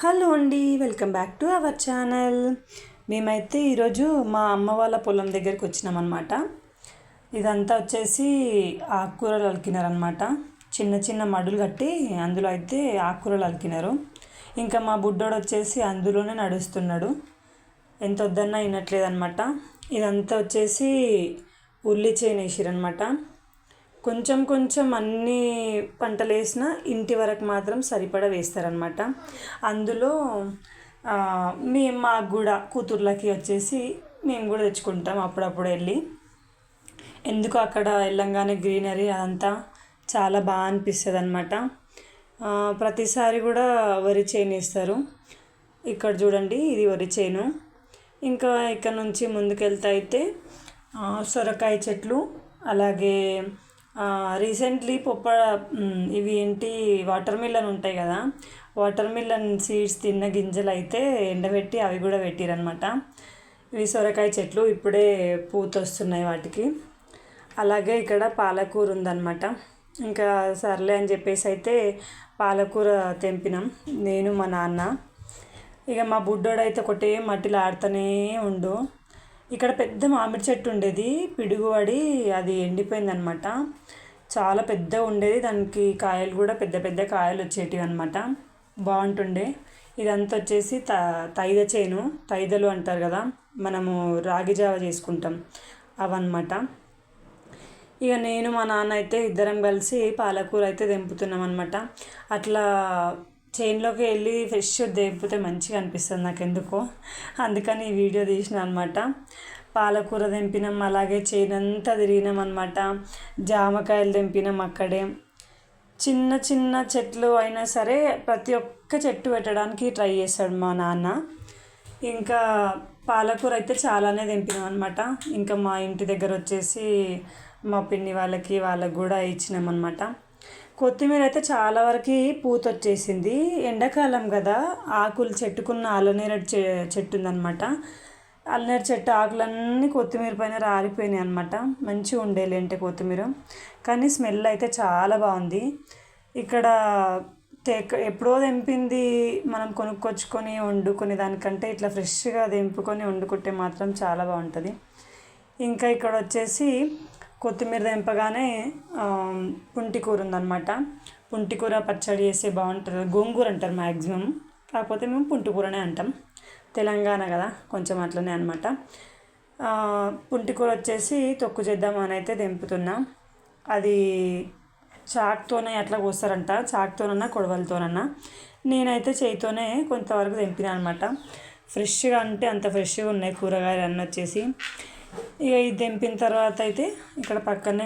Hello అండి welcome back to our channel. మేమైతే ఈరోజు మా అమ్మ వాళ్ళ పొలం దగ్గరికి వచ్చినామన్నమాట. ఇదంతా వచ్చేసి ఆకుకూరలు అలికినారనమాట చిన్న చిన్న మడులు కట్టి అందులో అయితే ఆకుకూరలు అలికినారు. ఇంకా మా బుడ్డోడు వచ్చేసి అందులోనే నడుస్తున్నాడు. ఎంత వద్దన్నా వినట్లేదనమాట ఇదంతా వచ్చేసి ఉల్లి చేను కొంచెం కొంచెం అన్ని పంటలు వేసినా ఇంటి వరకు మాత్రం సరిపడా వేస్తారనమాట అందులో మేము మాకు కూడా కూతుర్లకి వచ్చేసి మేము కూడా తెచ్చుకుంటాం అప్పుడప్పుడు వెళ్ళి. ఎందుకు అక్కడ వెళ్ళంగానే గ్రీనరీ అదంతా చాలా బాగా అనిపిస్తుంది అనమాట ప్రతిసారి కూడా వరి చేను వేస్తారు. ఇక్కడ చూడండి ఇది వరి చేను. ఇంకా ఇక్కడ నుంచి ముందుకెళ్తే అయితే సొరకాయ చెట్లు అలాగే రీసెంట్లీ పొప్ప ఇవి ఏంటి వాటర్ మిల్లన్ ఉంటాయి కదా వాటర్ మిల్లన్ సీడ్స్ తిన్న గింజలు అయితే ఎండబెట్టి అవి కూడా పెట్టిరనమాట ఇవి సొరకాయ చెట్లు ఇప్పుడే పూత వస్తున్నాయి వాటికి. అలాగే ఇక్కడ పాలకూర ఉందన్నమాట. ఇంకా సర్లే అని చెప్పేసి అయితే పాలకూర తెంపినాం నేను మా నాన్న. ఇక మా బుడ్డోడైతే ఒకటే మట్టిలో ఆడుతూనే ఉండు. ఇక్కడ పెద్ద మామిడి చెట్టు ఉండేది పిడుగుపడి అది ఎండిపోయిందనమాట. చాలా పెద్దగా ఉండేది దానికి కాయలు కూడా పెద్ద పెద్ద కాయలు వచ్చేటివి అనమాట. బాగుంటుండే. ఇదంతా వచ్చేసి త తైద చేను తైదలు అంటారు కదా మనము రాగి జావ చేసుకుంటాం అవన్నమాట. ఇక నేను మా నాన్న అయితే ఇద్దరం కలిసి పాలకూర అయితే తెంపుతున్నాం అనమాట అట్లా చైన్లోకి వెళ్ళి ఫ్రెష్ దేంపితే మంచిగా అనిపిస్తుంది నాకు ఎందుకో అందుకని ఈ వీడియో తీసిన అనమాట పాలకూర తెంపినాం అలాగే చేనంతా తిరిగినాం అనమాట జామకాయలు తెంపినాం అక్కడే. చిన్న చిన్న చెట్లు అయినా సరే ప్రతి ఒక్క చెట్టు పెట్టడానికి ట్రై చేస్తాడు మా నాన్న. ఇంకా పాలకూర అయితే చాలానే తెంపినాం అనమాట ఇంకా మా ఇంటి దగ్గర వచ్చేసి మా పిన్ని వాళ్ళకి వాళ్ళకి కూడా ఇచ్చినాం అనమాట కొత్తిమీర అయితే చాలా వరకు పూత వచ్చేసింది ఎండాకాలం కదా ఆకులు చెట్టుకున్న అల్లనేర చెట్టు ఉందనమాట అల్లనేర చెట్టు ఆకులన్నీ కొత్తిమీర పైన రాలిపోయినాయి అనమాట మంచిగా ఉండేలేంటే కొత్తిమీర. కానీ స్మెల్ అయితే చాలా బాగుంది. ఇక్కడ తేక ఎప్పుడో తెంపింది మనం కొనుక్కొచ్చుకొని వండుకునే దానికంటే ఇట్లా ఫ్రెష్గా తెంపుకొని వండుకుంటే మాత్రం చాలా బాగుంటుంది. ఇంకా ఇక్కడ వచ్చేసి కొత్తిమీర తెంపగానే పుంటికూర ఉందన్నమాట. పుంటికూర పచ్చడి చేస్తే బాగుంటుంది. గోంగూర అంటారు మ్యాక్సిమం కాకపోతే మేము పుంటికూరనే అంటాం. తెలంగాణ కదా కొంచెం అట్లనే అనమాట పుంటికూర వచ్చేసి తొక్కు చేద్దామని అయితే దింపుతున్నా. అది చాక్తోనే అట్లా కోస్తారంట. చాక్తోనన్నా కొడవలతోనన్నా. నేనైతే చేయితోనే కొంతవరకు దింపినా అనమాట ఫ్రెష్గా అంటే అంత ఫ్రెష్గా ఉన్నాయి కూరగాయలు అన్నీ వచ్చేసి. ఇక ఇది దింపిన తర్వాత అయితే ఇక్కడ పక్కనే